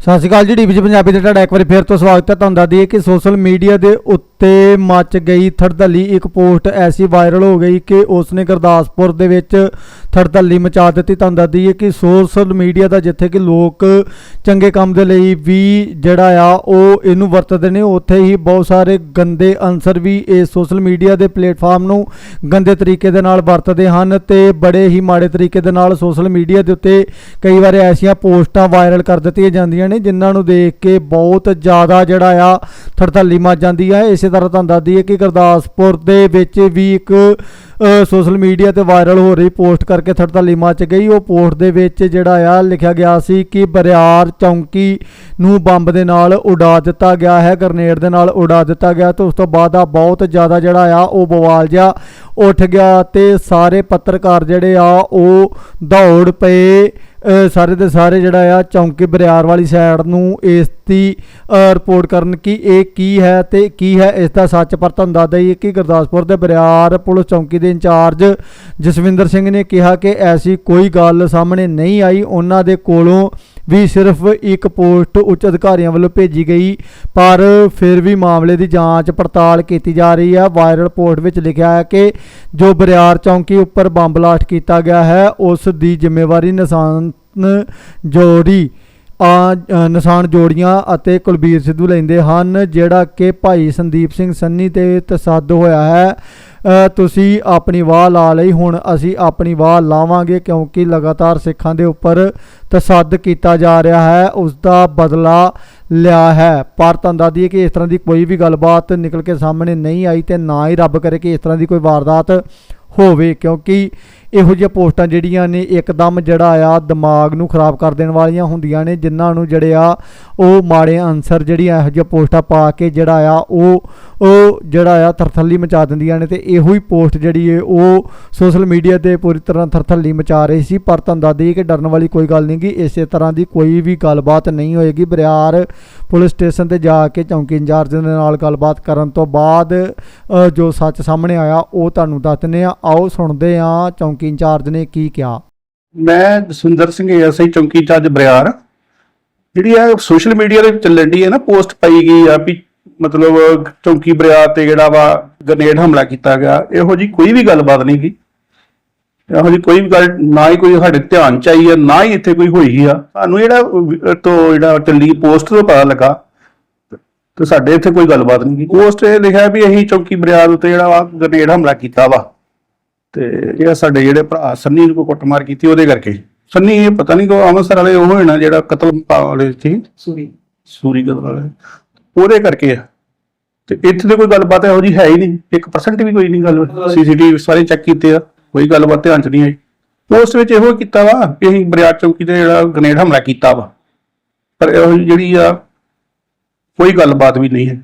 ਸਤਿ ਸ਼੍ਰੀ ਅਕਾਲ ਜੀ ਡੀਵੀ ਪੰਜਾਬੀ ਤੇ ਤੁਹਾਡਾ ਇੱਕ ਵਾਰੀ ਫੇਰ ਤੋਂ ਸਵਾਗਤ ਹੈ। ਤੁਹਾਨੂੰ ਦੱਸ ਦਈਏ ਕਿ ਸੋਸ਼ਲ ਮੀਡੀਆ ਦੇ ਉੱਤੇ ਮੱਚ ਗਈ ਥੜਦਲੀ ਇੱਕ ਪੋਸਟ ਐਸੀ ਵਾਇਰਲ ਹੋ ਗਈ ਕਿ ਉਸ ਨੇ ਗੁਰਦਾਸਪੁਰ ਦੇ ਵਿੱਚ ਥੜਦਲੀ ਮਚਾ ਦਿੱਤੀ। ਤੁਹਾਨੂੰ ਦੱਸ ਦਈਏ ਕਿ ਸੋਸ਼ਲ ਮੀਡੀਆ ਦਾ ਜਿੱਥੇ ਕਿ ਲੋਕ ਚੰਗੇ ਕੰਮ ਦੇ ਲਈ ਵੀ ਜਿਹੜਾ ਆ, ਉਹ ਇਹਨੂੰ ਵਰਤਦੇ ਨੇ। ਉੱਥੇ ਹੀ ਬਹੁਤ ਸਾਰੇ ਗੰਦੇ ਅਨਸਰ ਵੀ ਇਹ ਸੋਸ਼ਲ ਮੀਡੀਆ ਦੇ ਪਲੇਟਫਾਰਮ ਨੂੰ ਗੰਦੇ ਤਰੀਕੇ ਦੇ ਨਾਲ ਵਰਤਦੇ ਹਨ ਤੇ ਬੜੇ ਹੀ ਮਾੜੇ ਤਰੀਕੇ ਦੇ ਨਾਲ ਸੋਸ਼ਲ ਮੀਡੀਆ ਦੇ ਉੱਤੇ ਕਈ ਵਾਰ ਐਸੀਆਂ ਪੋਸਟਾਂ ਵਾਇਰਲ ਕਰ ਦਿੱਤੀਆਂ ਜਾਂਦੀਆਂ ਨੇ ਜਿਨ੍ਹਾਂ ਨੂੰ ਦੇਖ ਕੇ ਬਹੁਤ ਜ਼ਿਆਦਾ ਜਿਹੜਾ ਆ ਥੜਥੱਲੀ ਮੱਚ ਜਾਂਦੀ ਹੈ ਇਸੇ ਤਰ੍ਹਾਂ ਤੁਹਾਨੂੰ ਦੱਸਦੀ ਹੈ ਕਿ ਗੁਰਦਾਸਪੁਰ ਦੇ ਵਿੱਚ ਵੀ ਇੱਕ ਸੋਸ਼ਲ ਮੀਡੀਆ ਤੇ ਵਾਇਰਲ ਹੋ ਰਹੀ ਪੋਸਟ ਕਰਕੇ ਥੜਥੱਲੀ ਮੱਚ ਗਈ। ਉਹ ਪੋਸਟ ਦੇ ਵਿੱਚ ਜਿਹੜਾ ਆ ਲਿਖਿਆ ਗਿਆ ਸੀ ਕਿ ਬਰਿਆਰ ਚੌਂਕੀ ਨੂੰ ਬੰਬ ਦੇ ਨਾਲ ਉਡਾ ਦਿੱਤਾ ਗਿਆ ਹੈ, ਗ੍ਰਨੇਡ ਦੇ ਨਾਲ ਉਡਾ ਦਿੱਤਾ ਗਿਆ ਤੇ ਉਸ ਤੋਂ ਬਾਅਦ ਆ ਬਹੁਤ ਜ਼ਿਆਦਾ ਜਿਹੜਾ ਆ ਉਹ ਬਵਾਲ ਜਿਹਾ ਉੱਠ ਗਿਆ ਤੇ ਸਾਰੇ ਪੱਤਰਕਾਰ ਜਿਹੜੇ ਆ ਉਹ ਦੌੜ ਪਏ ਸਾਰੇ ਦੇ ਸਾਰੇ ਜਿਹੜਾ ਆ ਚੌਂਕੀ ਬਰਿਆਰ ਵਾਲੀ ਸਾਈਡ ਨੂੰ ਇਸ ਦੀ ਰਿਪੋਰਟ ਕਰਨ ਕਿ ਇਹ ਕੀ ਹੈ ਤੇ ਕੀ ਹੈ, ਇਸ ਦਾ ਸੱਚ ਪਰ ਤੁਹਾਨੂੰ ਦੱਸ ਦਈਏ ਕਿ ਗੁਰਦਾਸਪੁਰ ਦੇ ਬਰਿਆਰ ਪੁਲਿਸ ਚੌਂਕੀ ਦੇ ਇੰਚਾਰਜ ਜਸਵਿੰਦਰ ਸਿੰਘ ਨੇ ਕਿਹਾ ਕਿ ਐਸੀ ਕੋਈ ਗੱਲ ਸਾਹਮਣੇ ਨਹੀਂ ਆਈ। ਉਹਨਾਂ ਦੇ ਕੋਲੋਂ ਵੀ ਸਿਰਫ ਇੱਕ ਪੋਸਟ ਉੱਚ ਅਧਿਕਾਰੀਆਂ ਵੱਲੋਂ ਭੇਜੀ ਗਈ, ਪਰ ਫਿਰ ਵੀ ਮਾਮਲੇ ਦੀ ਜਾਂਚ ਪੜਤਾਲ ਕੀਤੀ ਜਾ ਰਹੀ ਹੈ। ਵਾਇਰਲ ਪੋਸਟ ਵਿੱਚ ਲਿਖਿਆ ਹੈ ਕਿ ਜੋ ਬਰਿਆਰ ਚੌਂਕੀ ਉੱਪਰ ਬੰਬ ਬਲਾਸਟ ਕੀਤਾ ਗਿਆ ਹੈ, ਉਸ ਦੀ ਜ਼ਿੰਮੇਵਾਰੀ ਨਿਸ਼ਾਨ ਜੋੜੀ ਆ ਨਿਸ਼ਾਨ ਜੋੜੀਆਂ ਅਤੇ ਕੁਲਬੀਰ ਸਿੱਧੂ ਲੈਂਦੇ ਹਨ, ਜਿਹੜਾ ਕਿ ਭਾਈ ਸੰਦੀਪ ਸਿੰਘ ਸੰਨੀ ਤੇ ਤਸੱਦ ਹੋਇਆ ਹੈ। ਤੁਸੀਂ ਆਪਣੀ ਵਾਹ ਲਾ ਲਈ, ਹੁਣ ਅਸੀਂ ਆਪਣੀ ਵਾਹ ਲਾਵਾਂਗੇ ਕਿਉਂਕਿ ਲਗਾਤਾਰ ਸਿੱਖਾਂ ਦੇ ਉੱਪਰ ਤਸੱਦ ਕੀਤਾ ਜਾ ਰਿਹਾ ਹੈ ਉਸ ਦਾ ਬਦਲਾ ਲਿਆ ਹੈ। ਪਰ ਤੁਹਾਨੂੰ ਦੱਸ ਦਈਏ ਕਿ ਇਸ ਤਰ੍ਹਾਂ ਦੀ ਕੋਈ ਵੀ ਗੱਲਬਾਤ ਨਿਕਲ ਕੇ ਸਾਹਮਣੇ ਨਹੀਂ ਆਈ ਤੇ ਨਾ ਹੀ ਰੱਬ ਕਰੇ ਕਿ ਇਸ ਤਰ੍ਹਾਂ ਦੀ ਕੋਈ ਵਾਰਦਾਤ ਹੋਵੇ, ਕਿਉਂਕਿ ਇਹੋ ਜਿਹੀਆਂ ਪੋਸਟਾਂ ਜਿਹੜੀਆਂ ਨੇ, ਇੱਕਦਮ ਜਿਹੜਾ ਆ, ਦਿਮਾਗ ਨੂੰ ਖਰਾਬ ਕਰ ਦੇਣ ਵਾਲੀਆਂ ਹੁੰਦੀਆਂ ਨੇ, ਜਿਨ੍ਹਾਂ ਨੂੰ ਜਿਹੜੇ ਆ, ਉਹ ਮਾੜੇ ਅਨਸਰ ਜਿਹੜੀਆਂ ਇਹੋ ਜਿਹੀਆਂ ਪੋਸਟਾਂ ਪਾ ਕੇ ਜਿਹੜਾ ਆ, ਉਹ ਉਹ ਜਿਹੜਾ ਆ ਥਰਥੱਲੀ ਮਚਾ ਦਿੰਦੀਆਂ ਨੇ, ਤੇ ਇਹੋ ਹੀ ਪੋਸਟ ਜਿਹੜੀ ਹੈ ਉਹ ਸੋਸ਼ਲ ਮੀਡੀਆ ਤੇ ਪੂਰੀ ਤਰ੍ਹਾਂ ਥਰਥੱਲੀ ਮਚਾ ਰਹੀ ਸੀ, ਪਰ ਤੁਹਾਨੂੰ ਦੱਸ ਦਈਏ ਕਿ ਡਰਨ ਵਾਲੀ ਕੋਈ ਗੱਲ ਨਹੀਂ ਗੀ, ਇਸੇ ਤਰ੍ਹਾਂ ਦੀ ਕੋਈ ਵੀ ਗੱਲਬਾਤ ਨਹੀਂ ਹੋਏਗੀ, ਬਰਿਆਰ ਪੁਲਿਸ ਸਟੇਸ਼ਨ ਤੇ ਜਾ ਕੇ ਚੌਂਕੀ ਇੰਚਾਰਜ ਦੇ ਨਾਲ ਗੱਲਬਾਤ ਕਰਨ ਤੋਂ ਬਾਅਦ ਜੋ ਸੱਚ ਸਾਹਮਣੇ ਆਇਆ, ਉਹ ਤੁਹਾਨੂੰ ਦੱਸਦੇ ਆ ਆਓ, ਸੁਣਦੇ ਆ ਚੌਂਕੀ ਇੰਚਾਰਜ ਨੇ ਕੀ ਕਿਹਾ। ਮੈਂ ਜਸਵਿੰਦਰ ਸਿੰਘ ਐਸਆਈ ਚੌਂਕੀ ਚਾਰਜ ਬਰਿਆਰ। ਜਿਹੜੀ ਆ ਸੋਸ਼ਲ ਮੀਡੀਆ ਦੇ ਚੱਲਣ ਦੀ ਹੈ ਨਾ, ਪੋਸਟ ਪਾਈ ਗਈ ਆ ਵੀ ਮਤਲਬ ਚੌਂਕੀ ਬਰਿਆਰ ਤੇ ਜਿਹੜਾ ਵਾ ਗ੍ਰਨੇਡ ਹਮਲਾ ਕੀਤਾ ਗਿਆ, ਇਹੋ ਜੀ ਕੋਈ ਵੀ ਗੱਲਬਾਤ ਨਹੀਂ ਗੀ ਇਹੋ ਜੀ ਕੋਈ ਵੀ ਗੱਲ ਨਾ ਹੀ ਕੋਈ ਸਾਡੇ ਧਿਆਨ ਚ ਆਈ ਹੈ ਨਾ ਹੀ ਇੱਥੇ ਕੋਈ ਹੋਈ ਆ। ਸਾਨੂੰ ਜਿਹੜਾ ਤੋਂ ਜਿਹੜਾ ਚੱਲੀ ਪੋਸਟ ਤੋਂ ਪਤਾ ਲੱਗਾ ਤੇ ਸਾਡੇ ਇੱਥੇ ਕੋਈ ਗੱਲਬਾਤ ਨਹੀਂ ਪੋਸਟ ਇਹ ਲਿਖਿਆ ਵੀ ਅਸੀਂ ਚੌਂਕੀ ਬਰਿਆਰ ਉੱਤੇ ਜਿਹੜਾ ਗ੍ਰਨੇਡ ਹਮਲਾ ਕੀਤਾ ਵਾ। ਤੇ ਜਿਹੜਾ ਸਾਡੇ ਜਿਹੜੇ ਭਰਾ ਸੰਨੀ ਨੂੰ ਕੁੱਟਮਾਰ ਕੀਤੀ ਉਹਦੇ ਕਰਕੇ। ਸੰਨੀ ਇਹ ਪਤਾ ਨਹੀਂ ਕੋ ਅੰਮ੍ਰਿਤਸਰ ਵਾਲੇ ਉਹ ਹੋਣਾ ਜਿਹੜਾ ਕਤਲ ਵਾਲੇ ਸੀ? ਸੂਰੀ। ਸੂਰੀ ਕਤਲ ਵਾਲੇ। ਉਹਦੇ ਕਰਕੇ ਆ। ਤੇ ਇੱਥੇ ਤੇ ਕੋਈ ਗੱਲਬਾਤ ਇਹੋ ਜੀ ਹੈ ਹੀ ਨਹੀਂ। 1% ਵੀ ਕੋਈ ਨਹੀਂ ਗੱਲ। ਸੀਸੀਟੀਵੀ ਸਾਰੇ ਚੈੱਕ ਕੀਤੇ ਆ। ਕੋਈ ਗੱਲਬਾਤ ਧਿਆਨ ਚ ਨਹੀਂ ਆਈ। ਉਸ ਵਿੱਚ ਇਹੋ ਕੀਤਾ ਵਾ ਕਿ ਅਸੀਂ ਬਰਿਆਰ ਚੌਕੀ ਤੇ ਜਿਹੜਾ ਗ੍ਰਨੇਡ ਹਮਲਾ ਕੀਤਾ ਵਾ। ਪਰ ਇਹੋ ਜਿਹੀ ਜਿਹੜੀ ਆ, ਕੋਈ ਗੱਲਬਾਤ ਵੀ ਨਹੀਂ ਹੈ।